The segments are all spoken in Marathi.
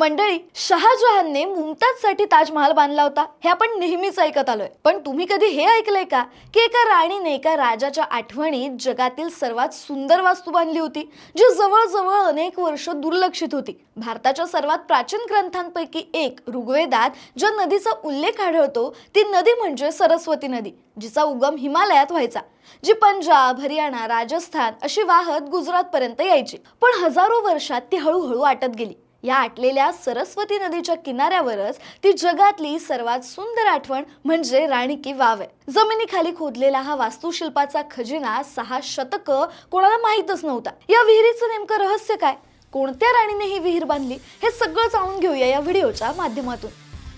मंडळी शहाजहानने मुमताजसाठी ताजमहाल बांधला होता. हे आपण नेहमीच ऐकत आलोय. पण तुम्ही कधी हे ऐकलंय का? की एका राणीने एका राजाच्या आठवणीत जगातील सर्वात सुंदर वास्तू बांधली होती जी जवळजवळ अनेक वर्ष दुर्लक्षित होती. भारताच्या सर्वात प्राचीन ग्रंथांपैकी एक ऋग्वेदात ज्या नदीचा उल्लेख आढळतो ती नदी म्हणजे सरस्वती नदी जिचा उगम हिमालयात व्हायचा जी पंजाब हरियाणा राजस्थान अशी वाहत गुजरात पर्यंत यायची. पण हजारो वर्षात ती हळूहळू आटत गेली. या आटलेल्या सरस्वती नदीच्या किनाऱ्यावरच ती जगातली सर्वात सुंदर आठवण म्हणजे राणी की वाव. आहे जमिनीखाली खोदलेला हा वास्तुशिल्पाचा खजिना सहा शतक कोणाला माहीतच नव्हता. या विहिरीचं नेमकं रहस्य काय? कोणत्या राणीने ही विहीर बांधली? हे सगळं जाणून घेऊया या व्हिडिओच्या माध्यमातून.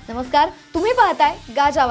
नमस्कार तुम्ही पाहताय गाजा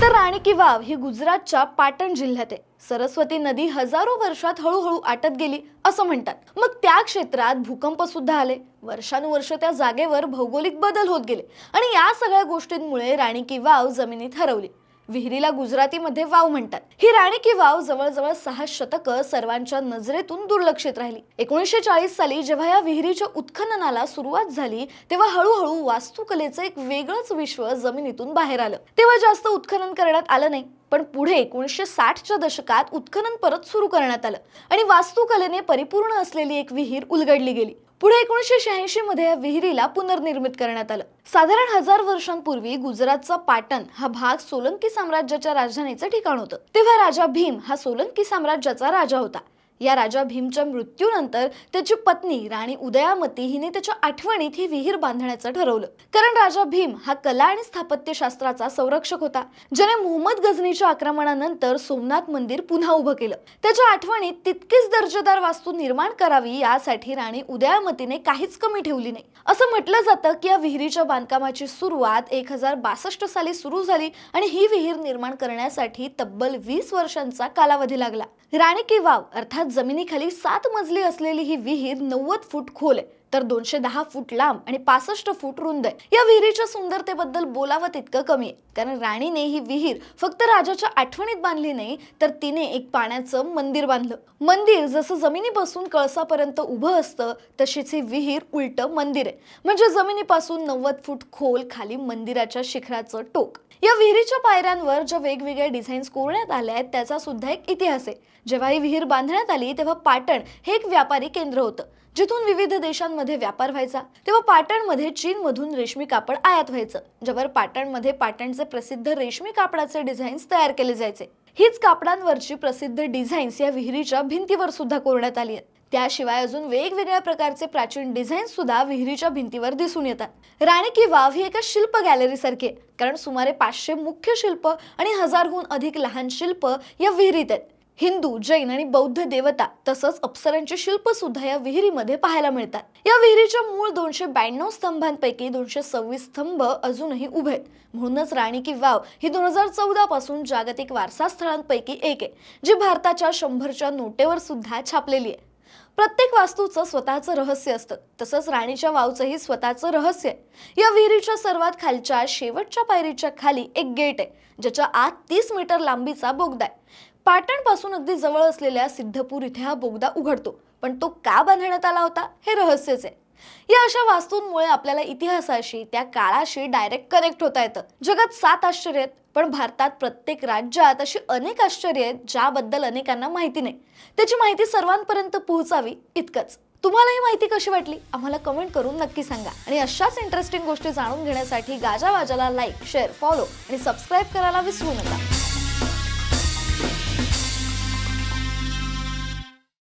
तर राणी की वाव ही गुजरातच्या पाटण जिल्ह्यात आहे. सरस्वती नदी हजारो वर्षात हळूहळू आटत गेली असं म्हणतात. मग त्या क्षेत्रात भूकंप सुद्धा आले. वर्षानुवर्ष त्या जागेवर भौगोलिक बदल होत गेले. आणि या सगळ्या गोष्टींमुळे राणी की वाव जमिनीत हरवली. विहिरीला गुजरातीमध्ये वाव म्हणतात. ही राणी की वाव जवळजवळ सहा शतक सर्वांच्या नजरेतून दुर्लक्षित राहिली. एकोणीसशे चाळीस साली जेव्हा या विहिरीच्या उत्खननाला सुरुवात झाली तेव्हा हळूहळू वास्तुकलेचं एक वेगळंच विश्व जमिनीतून बाहेर आलं. तेव्हा जास्त उत्खनन करण्यात आलं नाही. पण पुढे एकोणीसशे साठच्या दशकात उत्खनन परत सुरू करण्यात आलं. आणि वास्तुकलेने परिपूर्ण असलेली एक विहीर उलगडली गेली. पुढे एकोणीसशे शहाऐंशी मध्ये या विहिरीला पुनर्निर्मित करण्यात आलं. साधारण हजार वर्षांपूर्वी गुजरातचा पाटण हा भाग सोलंकी साम्राज्याच्या राजधानीचं ठिकाण होतं. तेव्हा राजा भीम हा सोलंकी साम्राज्याचा राजा होता. या राजा भीमच्या मृत्यूनंतर त्याची पत्नी राणी उदयामती हिने त्याच्या आठवणीत ही विहीर बांधण्याचं ठरवलं. कारण राजा भीम हा कला आणि स्थापत्यशास्त्राचा संरक्षक होता. ज्याने मोहम्मद गझनीच्या आक्रमणानंतर सोमनाथ मंदिर पुन्हा उभं केलं. त्याच्या आठवणीत तितकीच दर्जेदार वास्तू निर्माण करावी यासाठी राणी उदयामतीने काहीच कमी ठेवली नाही. असं म्हटलं जातं की या विहिरीच्या बांधकामाची सुरुवात एक हजार बासष्ट साली सुरू झाली आणि ही विहीर निर्माण करण्यासाठी तब्बल वीस वर्षांचा कालावधी लागला. राणी की वाव अर्थात जमिनीखाली सात मजली असलेली ही विहीर नव्वद फूट खोल आहे. तर दोनशे दहा फूट लांब आणि पासष्ट फूट रुंद आहे. या विहिरीच्या सुंदरतेबद्दल बोलावं तितकं कमी आहे. कारण राणीने ही विहीर फक्त राजाच्या आठवणीत बांधली नाही तर तिने एक पाण्याचं मंदिर बांधलं. मंदिर जसं जमिनीपासून कळसापर्यंत उभं असतं तशीच ही विहीर उलट मंदिर आहे. म्हणजे जमिनीपासून नव्वद फूट खोल खाली मंदिराच्या शिखराचं टोक. या विहिरीच्या पायऱ्यांवर ज्या वेगवेगळ्या डिझाईन्स कोरण्यात आल्या आहेत त्याचा सुद्धा एक इतिहास आहे. जेव्हा ही विहीर बांधण्यात आली तेव्हा पाटण हे एक व्यापारी केंद्र होतं. जिथून विविध देशांमध्ये व्यापार व्हायचा तेव्हा पाटणमध्ये चीनमधून रेशमी कापड आयात व्हायचं ज्यावर पाटणमध्ये पाटणचे प्रसिद्ध रेशमी कापडाचे डिझाईन्स तयार केले जायचे. हीच कापडांवरची प्रसिद्ध डिझाईन्स या विहिरीच्या भिंतीवर सुद्धा कोरण्यात आली आहेत त्याशिवाय अजून वेगवेगळ्या प्रकारचे प्राचीन डिझाईन सुद्धा विहिरीच्या भिंतीवर दिसून येतात. राणी की वाव ही एका शिल्प गॅलरी सारखी कारण सुमारे पाचशे मुख्य शिल्प आणि हजारहून अधिक लहान शिल्प या विहिरीत आहेत. हिंदू जैन आणि बौद्ध देवता तसंच अप्सरांचे शिल्प सुद्धा या विहिरीमध्ये पाहायला मिळतात. या विहिरीच्या मूळ दोनशे ब्याण्णव स्तंभांपैकी दोनशे सव्वीस स्तंभ अजूनही उभे आहेत. म्हणूनच राणी की वाव ही दोन हजार चौदा पासून जागतिक वारसा स्थळांपैकी एक आहे जी भारताच्या शंभरच्या नोटेवर सुद्धा छापलेली आहे. प्रत्येक वास्तूचं स्वतःचं रहस्य असतं. तसंच राणीच्या वावचंही स्वतःचं रहस्य आहे. या विहिरीच्या सर्वात खालच्या शेवटच्या पायरीच्या खाली एक गेट आहे ज्याच्या आत तीस मीटर लांबीचा बोगदा आहे. पाटणपासून अगदी जवळ असलेल्या सिद्धपूर इथे हा बोगदा उघडतो. पण तो का बांधण्यात आला होता हे रहस्यच आहे. या अशा वास्तूंमुळे आपल्याला इतिहासाशी त्या काळाशी डायरेक्ट कनेक्ट होता येतं. जगात सात आश्चर्य आहेत पण भारतात प्रत्येक राज्यात अशी अनेक आश्चर्य आहेत ज्याबद्दल अनेकांना माहिती नाही. त्याची माहिती सर्वांपर्यंत पोहोचावी इतकंच. तुम्हाला ही माहिती कशी वाटली? आम्हाला कमेंट करून नक्की सांगा. आणि अशाच इंटरेस्टिंग गोष्टी जाणून घेण्यासाठी गाजावाजाला लाईक शेअर फॉलो आणि सबस्क्राईब करायला विसरू नका.